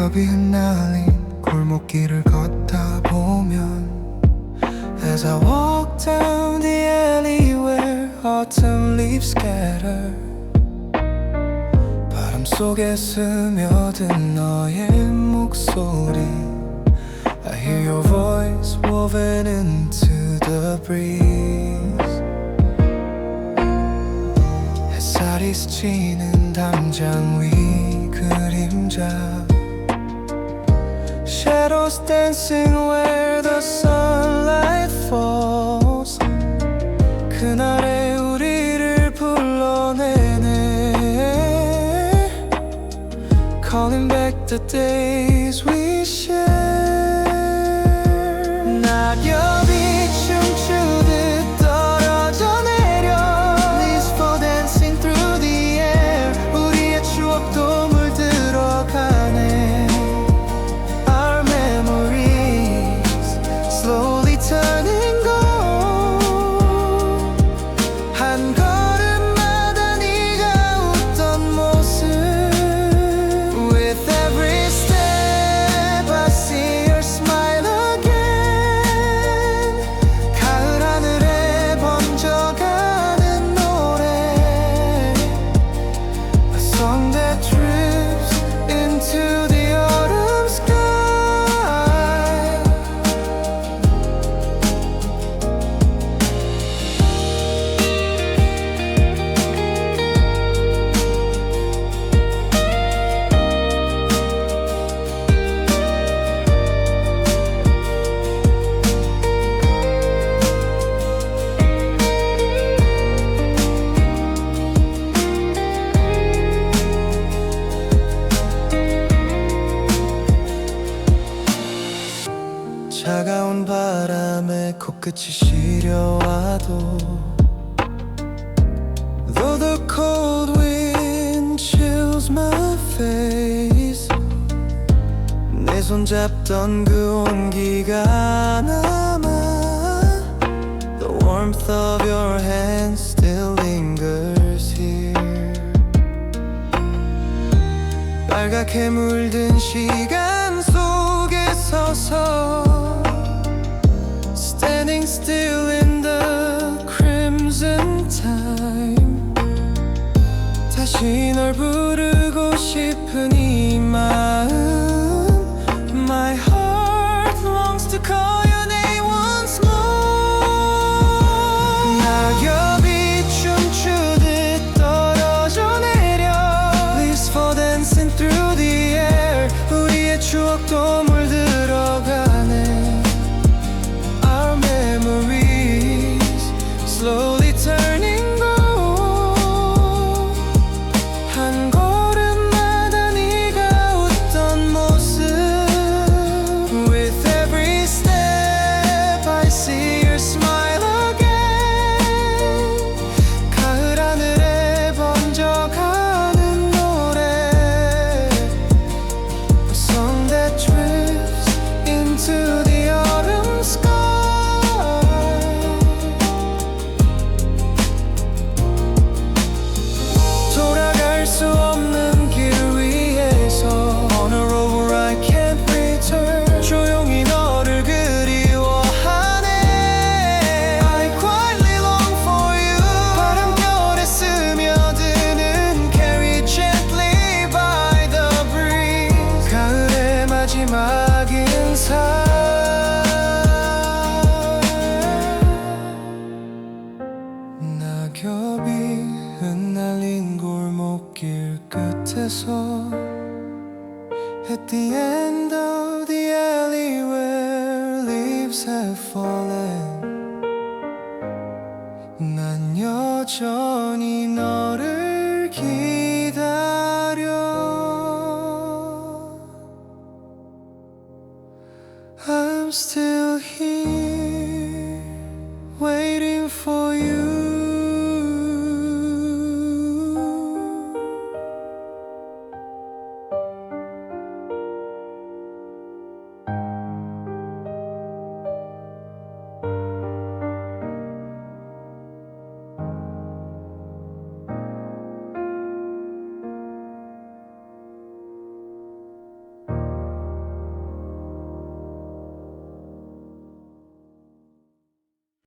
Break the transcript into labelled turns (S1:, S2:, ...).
S1: 낙엽이 흩날린 골목길을 걷다 보면 As I walk down the alley where autumn leaves scatter 바람 속에 스며든 너의 목소리 I hear your voice woven into the breeze 햇살이 스치는 담장 위 그림자 Shadows dancing where the sunlight falls 그날의 우리를 불러내네 Calling back the days we 바람에 코끝이 시려와도 Though the cold wind chills my face 내 손 잡던 그 온기가 남아 The warmth of your hand still lingers here 빨갛게 물든 시간 다시 널 부르고 싶은 이 마음 At the end of the alley where leaves have fallen 난 여전히